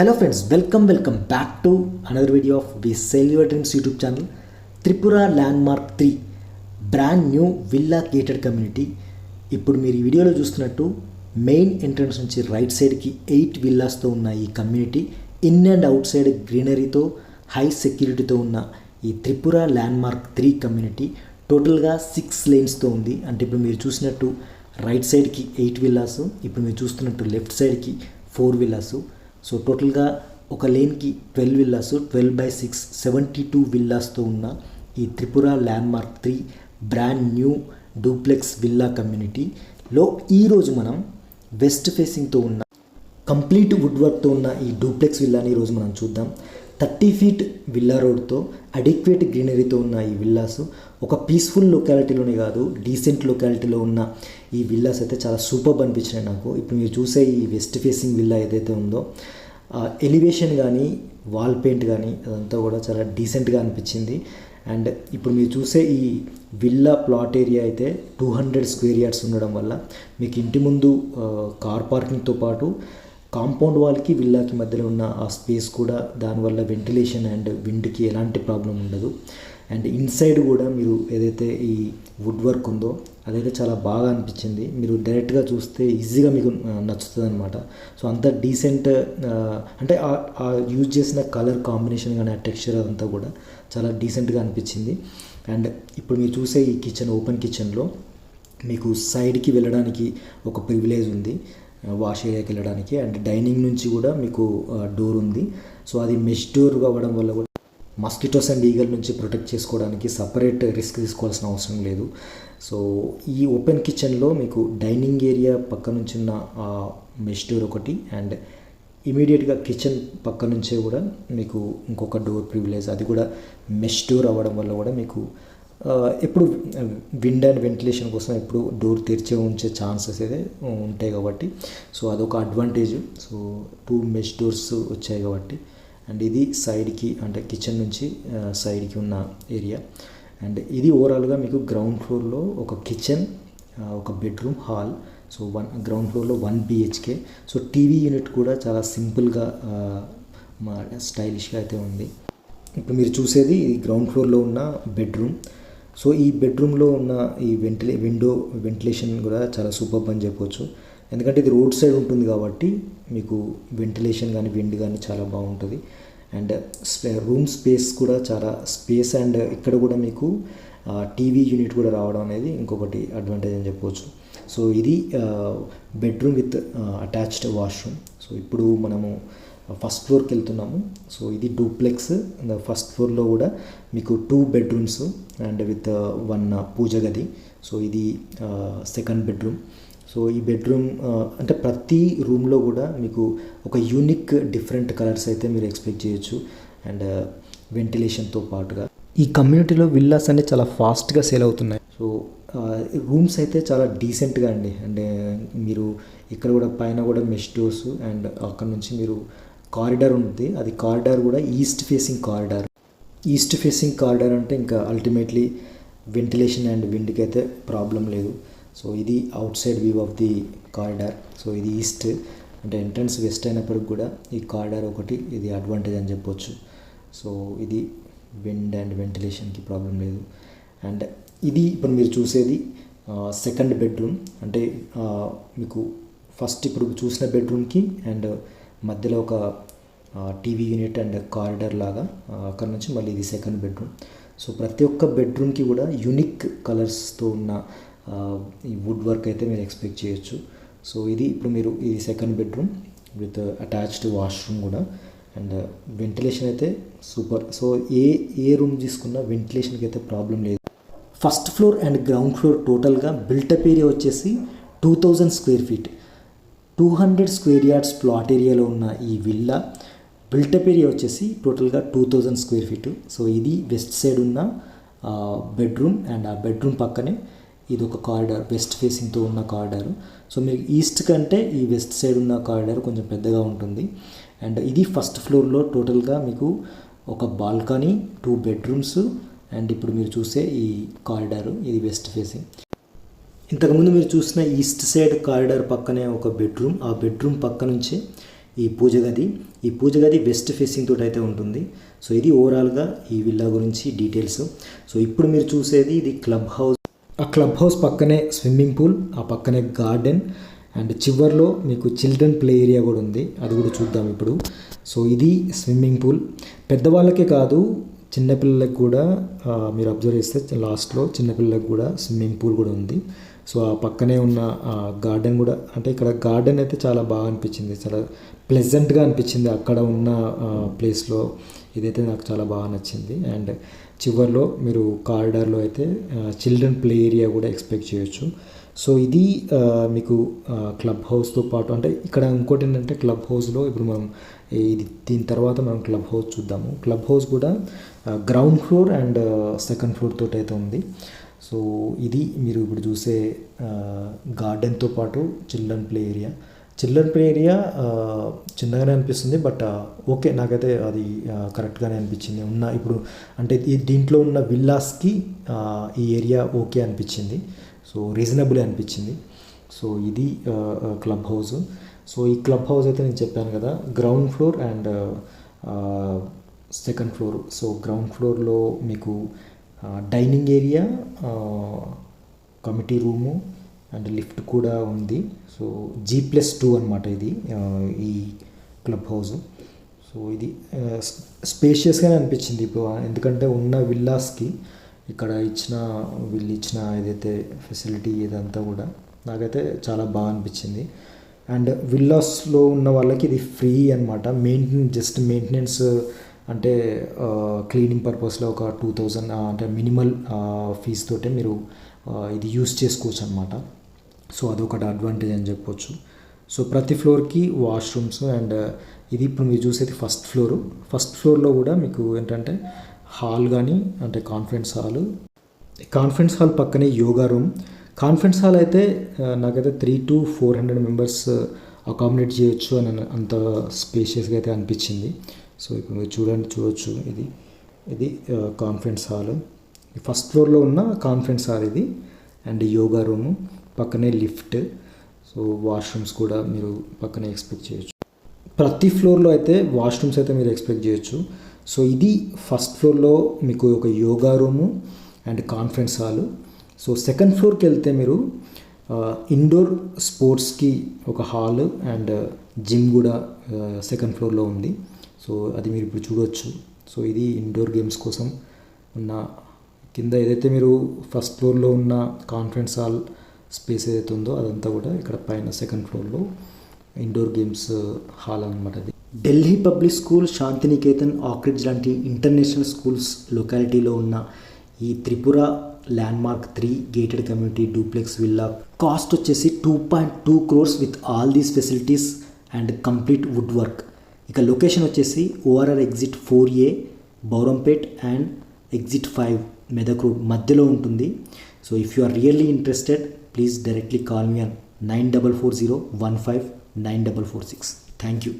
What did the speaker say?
Hello friends welcome welcome back to another video of we sell your dreams YouTube channel Tripura landmark three brand new villa gated community ఇప్పుడు మీరు ఈ వీడియోలో చూస్తున్నట్టు main entrance నుంచి right సైడ్కి eight విల్లాస్తో ఉన్న ఈ community in and outside గ్రీనరీతో హై సెక్యూరిటీతో ఉన్న ఈ Tripura landmark three community టోటల్గా సిక్స్ లేన్స్తో ఉంది. అంటే ఇప్పుడు మీరు చూసినట్టు రైట్ సైడ్కి ఎయిట్ విల్లాస్ ఇప్పుడు మీరు చూస్తున్నట్టు లెఫ్ట్ సైడ్కి ఫోర్ విల్లాసు సో టోటల్గా ఒక లేన్కి twelve villas twelve by six seventy two విల్లాస్తో ఉన్న ఈ Tripura landmark three brand new duplex villa కమ్యూనిటీలో ఈరోజు మనం వెస్ట్ ఫేసింగ్తో ఉన్న కంప్లీట్ వుడ్ వర్క్తో ఉన్న ఈ డూప్లెక్స్ విల్లాని ఈరోజు మనం చూద్దాం. థర్టీ ఫీట్ విల్లా రోడ్తో అడిక్వేట్ గ్రీనరీతో ఉన్న ఈ విల్లాస్ ఒక పీస్ఫుల్ లొకాలిటీలోనే కాదు డీసెంట్ లొకాలిటీలో ఉన్న ఈ విల్లాస్ అయితే చాలా సూపర్ అనిపించినాయి నాకు. ఇప్పుడు మీరు చూసే ఈ వెస్ట్ ఫేసింగ్ విల్లా ఏదైతే ఉందో ఎలివేషన్ కానీ వాల్ పెయింట్ కానీ అదంతా కూడా చాలా డీసెంట్గా అనిపించింది. అండ్ ఇప్పుడు మీరు చూసే ఈ విల్లా ప్లాట్ ఏరియా అయితే టూ హండ్రెడ్ స్క్వేర్ యార్డ్స్ ఉండడం వల్ల మీకు ఇంటి ముందు కార్ పార్కింగ్తో పాటు కాంపౌండ్ వాల్కి విల్లాకి మధ్యలో ఉన్న ఆ స్పేస్ కూడా దానివల్ల వెంటిలేషన్ అండ్ విండ్కి ఎలాంటి ప్రాబ్లం ఉండదు. అండ్ ఇన్సైడ్ కూడా మీరు ఏదైతే ఈ వుడ్ వర్క్ ఉందో అదైతే చాలా బాగా అనిపించింది. మీరు డైరెక్ట్గా చూస్తే ఈజీగా మీకు నచ్చుతుంది అనమాట సో అంత డీసెంట్ అంటే ఆ యూజ్ చేసిన కలర్ కాంబినేషన్ కానీ ఆ టెక్స్చర్ అదంతా కూడా చాలా డీసెంట్గా అనిపించింది. అండ్ ఇప్పుడు మీరు చూసే ఈ కిచెన్ ఓపెన్ కిచెన్లో మీకు సైడ్కి వెళ్ళడానికి ఒక ప్రివిలేజ్ ఉంది. వాష్ ఏరియాకి వెళ్ళడానికి అండ్ డైనింగ్ నుంచి కూడా మీకు డోర్ ఉంది. సో అది మెష్ డోర్ అవ్వడం వల్ల కూడా మస్కిటోస్ అండ్ ఈగల్ నుంచి ప్రొటెక్ట్ చేసుకోవడానికి సపరేట్ రిస్క్ తీసుకోవాల్సిన అవసరం లేదు. సో ఈ ఓపెన్ కిచెన్లో మీకు డైనింగ్ ఏరియా పక్క నుంచి ఉన్న మెష్ డోర్ ఒకటి అండ్ ఇమీడియట్గా కిచెన్ పక్క నుంచే కూడా మీకు ఇంకొక డోర్ ప్రివిలేజ్. అది కూడా మెష్ డోర్ అవ్వడం వల్ల కూడా మీకు ఎప్పుడు విండ్ అండ్ వెంటిలేషన్ కోసం ఎప్పుడు డోర్ తెరిచే ఉంచే ఛాన్సెస్ అయితే ఉంటాయి కాబట్టి. సో అదొక advantage. So two mesh doors వచ్చాయి కాబట్టి. అండ్ ఇది సైడ్కి అంటే కిచెన్ నుంచి సైడ్కి ఉన్న ఏరియా. అండ్ ఇది ఓవరాల్గా మీకు గ్రౌండ్ ఫ్లోర్లో ఒక కిచెన్ ఒక bedroom hall. So one ground ఫ్లోర్లో one BHK so TV unit కూడా చాలా సింపుల్గా మా స్టైలిష్గా అయితే ఉంది. ఇప్పుడు మీరు చూసేది గ్రౌండ్ ఫ్లోర్లో ఉన్న బెడ్రూమ్. సో ఈ బెడ్రూమ్లో ఉన్న ఈ వెంటిలే విండో వెంటిలేషన్ కూడా చాలా సూపర్ అని చెప్పవచ్చు ఎందుకంటే ఇది రోడ్ సైడ్ ఉంటుంది కాబట్టి మీకు వెంటిలేషన్ కానీ విండ్ కానీ చాలా బాగుంటుంది. అండ్ రూమ్ స్పేస్ కూడా చాలా స్పేస్ అండ్ ఇక్కడ కూడా మీకు టీవీ యూనిట్ కూడా రావడం అనేది ఇంకొకటి అడ్వాంటేజ్ అని చెప్పవచ్చు సో ఇది bedroom with attached washroom. So ఇప్పుడు మనము ఫస్ట్ ఫ్లోర్కి వెళ్తున్నాము. సో ఇది డూప్లెక్స్. ఫస్ట్ ఫ్లోర్లో కూడా మీకు two bedrooms and with one పూజ గది. సో ఇది సెకండ్ బెడ్రూమ్. సో ఈ బెడ్రూమ్ అంటే ప్రతి రూమ్లో కూడా మీకు ఒక యూనిక్ డిఫరెంట్ కలర్స్ అయితే మీరు ఎక్స్పెక్ట్ చేయొచ్చు. అండ్ వెంటిలేషన్తో పాటుగా. ఈ కమ్యూనిటీలో విల్లాస్ అన్ని చాలా ఫాస్ట్గా సేల్ అవుతున్నాయి. సో రూమ్స్ అయితే చాలా డీసెంట్గా అండి. అంటే మీరు ఇక్కడ కూడా పైన కూడా మెష్ డోర్స్ అండ్ అక్కడ నుంచి మీరు కారిడార్ ఉంటుంది అది కారిడార్ కూడా east facing corridor. East facing corridor అంటే ఇంకా అల్టిమేట్లీ వెంటిలేషన్ అండ్ విండ్కి అయితే ప్రాబ్లం లేదు. సో ఇది outside view of the corridor. So ఇది ఈస్ట్ అంటే ఎంట్రన్స్ వెస్ట్ అయినప్పటికి కూడా ఈ కారిడార్ ఒకటి ఇది అడ్వాంటేజ్ అని చెప్పొచ్చు. సో ఇది విండ్ అండ్ వెంటిలేషన్కి ప్రాబ్లం లేదు. అండ్ ఇది ఇప్పుడు మీరు చూసేది సెకండ్ బెడ్రూమ్. అంటే మీకు ఫస్ట్ ఇప్పుడు చూసిన బెడ్రూమ్కి అండ్ మధ్యలో ఒక టీవీ యూనిట్ అండ్ కారిడర్ లాగా అక్కడ నుంచి మళ్ళీ ఇది సెకండ్ బెడ్రూమ్. సో ప్రతి ఒక్క బెడ్రూమ్కి కూడా యునిక్ కలర్స్తో ఉన్న ఈ వుడ్ వర్క్ అయితే మీరు ఎక్స్పెక్ట్ చేయొచ్చు. సో ఇది ఇప్పుడు మీరు ఈ second bedroom with attached washroom కూడా. అండ్ వెంటిలేషన్ అయితే సూపర్. సో ఏ ఏ రూమ్ తీసుకున్నా వెంటిలేషన్కి అయితే ప్రాబ్లం లేదు. First floor and ground floor టోటల్గా బిల్టప్ ఏరియా వచ్చేసి two thousand square feet. Two hundred square yards plot ఏరియాలో ఉన్న ఈ విల్లా బిల్టప్ ఏరియా వచ్చేసి టోటల్గా two thousand square feet. So ఇది వెస్ట్ సైడ్ ఉన్న బెడ్రూమ్ అండ్ ఆ బెడ్రూమ్ పక్కనే ఇది ఒక కారిడార్ వెస్ట్ ఫేసింగ్తో ఉన్న కారిడార్. సో మీరు ఈస్ట్ కంటే ఈ వెస్ట్ సైడ్ ఉన్న కారిడార్ కొంచెం పెద్దగా ఉంటుంది. అండ్ ఇది ఫస్ట్ ఫ్లోర్లో టోటల్గా మీకు ఒక బాల్కనీ టూ బెడ్రూమ్స్ అండ్ ఇప్పుడు మీరు చూసే ఈ కారిడార్ ఇది వెస్ట్ ఫేసింగ్. ఇంతకుముందు మీరు చూసిన ఈస్ట్ సైడ్ కారిడార్ పక్కనే ఒక బెడ్రూమ్. ఆ బెడ్రూమ్ పక్క నుంచే ఈ పూజ గది. ఈ పూజ గది వెస్ట్ ఫేసింగ్ తోటి అయితే ఉంటుంది. సో ఇది ఓవరాల్గా ఈ విల్లా గురించి డీటెయిల్స్. సో ఇప్పుడు మీరు చూసేది ఇది క్లబ్ హౌస్. ఆ క్లబ్ హౌస్ పక్కనే స్విమ్మింగ్ పూల్ ఆ పక్కనే గార్డెన్ అండ్ చివర్లో మీకు చిల్డ్రన్ ప్లే ఏరియా కూడా ఉంది. అది కూడా చూద్దాం ఇప్పుడు. సో ఇది స్విమ్మింగ్ పూల్. పెద్దవాళ్ళకే కాదు చిన్నపిల్లలకు కూడా మీరు అబ్జర్వ్ చేస్తే లాస్ట్లో చిన్నపిల్లలకు కూడా స్విమ్మింగ్ పూల్ కూడా ఉంది. సో ఆ పక్కనే ఉన్న గార్డెన్ కూడా అంటే ఇక్కడ గార్డెన్ అయితే చాలా బాగా అనిపించింది. చాలా ప్లెజెంట్గా అనిపించింది అక్కడ ఉన్న ప్లేస్లో ఇదైతే నాకు చాలా బాగా నచ్చింది. అండ్ చివర్లో మీరు కారిడార్లో అయితే చిల్డ్రన్ ప్లే ఏరియా కూడా ఎక్స్పెక్ట్ చేయొచ్చు. సో ఇది మీకు క్లబ్ హౌస్తో పాటు అంటే ఇక్కడ ఇంకోటి ఏంటంటే క్లబ్ హౌస్లో ఇప్పుడు మనం ఇది దీని తర్వాత మనం క్లబ్ హౌస్ చూద్దాము. క్లబ్ హౌస్ కూడా ground floor and second floor తోటి అయితే ఉంది. సో ఇది మీరు ఇప్పుడు చూసే గార్డెన్తో పాటు children play area. Children play area చిన్నగానే అనిపిస్తుంది బట్ ఓకే నాకైతే అది కరెక్ట్గానే అనిపించింది. ఉన్న ఇప్పుడు అంటే దీంట్లో ఉన్న విల్లాస్కి ఈ ఏరియా ఓకే అనిపించింది. సో రీజనబుల్ అనిపించింది. సో ఇది క్లబ్ హౌస్. సో ఈ క్లబ్ హౌస్ అయితే నేను చెప్పాను కదా ground floor and second floor. So ground ఫ్లోర్లో మీకు dining area committee room and lift కూడా ఉంది. సో జీ ప్లస్ టూ అనమాట ఇది ఈ క్లబ్ హౌస్ సో ఇది స్పేషియస్గానే అనిపించింది ఇప్పుడు ఎందుకంటే ఉన్న విల్లాస్కి ఇక్కడ ఇచ్చిన వీళ్ళు ఇచ్చిన ఏదైతే ఫెసిలిటీ ఇదంతా కూడా నాకైతే చాలా బాగా అనిపించింది. అండ్ విల్లాస్లో ఉన్న వాళ్ళకి ఇది ఫ్రీ అనమాట మెయింటెనెన్స్ జస్ట్ మెయింటెనెన్స్ అంటే క్లీనింగ్ పర్పస్లో ఒక టూ థౌజండ్ అంటే మినిమల్ ఫీజ్ తోటే మీరు ఇది యూస్ చేసుకోవచ్చు అనమాట సో అదొకటి అడ్వాంటేజ్ అని చెప్పొచ్చు. సో ప్రతి ఫ్లోర్కి వాష్రూమ్స్ అండ్ ఇది ఇప్పుడు మీరు చూసేది ఫస్ట్ ఫ్లోరు ఫస్ట్ ఫ్లోర్లో కూడా మీకు ఏంటంటే హాల్ కానీ అంటే కాన్ఫరెన్స్ హాల్ కాన్ఫరెన్స్ హాల్ పక్కనే యోగా రూమ్ కాన్ఫరెన్స్ హాల్ అయితే నాకైతే three to four hundred members accommodate చేయొచ్చు అని అంత స్పేషియస్గా అయితే అనిపించింది. సో ఇప్పుడు మీరు చూడండి చూడొచ్చు. ఇది ఇది కాన్ఫరెన్స్ హాల్ ఫస్ట్ ఫ్లోర్లో ఉన్న కాన్ఫరెన్స్ హాల్ ఇది. అండ్ యోగా రూము పక్కనే లిఫ్ట్ సో వాష్రూమ్స్ కూడా మీరు పక్కనే ఎక్స్పెక్ట్ చేయొచ్చు. ప్రతి ఫ్లోర్లో అయితే వాష్రూమ్స్ అయితే మీరు ఎక్స్పెక్ట్ చేయొచ్చు. సో ఇది ఫస్ట్ ఫ్లోర్లో మీకు ఒక yoga room and conference hall so second ఫ్లోర్కి వెళ్తే మీరు ఇండోర్ స్పోర్ట్స్కి ఒక హాల్ అండ్ జిమ్ కూడా సెకండ్ ఫ్లోర్లో ఉంది. సో అది మీరు ఇప్పుడు చూడవచ్చు సో ఇది ఇండోర్ గేమ్స్ కోసం ఉన్న కింద ఏదైతే మీరు ఫస్ట్ ఫ్లోర్లో ఉన్న కాన్ఫరెన్స్ హాల్ స్పేస్ ఏదైతే ఉందో అదంతా కూడా ఇక్కడ పైన సెకండ్ ఫ్లోర్లో ఇండోర్ గేమ్స్ హాల్ అనమాట అది. Delhi public school Shantiniketan Oakridge లాంటి ఇంటర్నేషనల్ స్కూల్స్ లొకాలిటీలో ఉన్న ఈ Tripura landmark three gated community duplex villa cost వచ్చేసి two point two crores with all these facilities and complete wood work ఇక location వచ్చేసి ORR exit four A Bowrampet and exit five Medak road మధ్యలో ఉంటుంది. So if you are really interested please directly call me on nine double four zero one five nine double four six thank you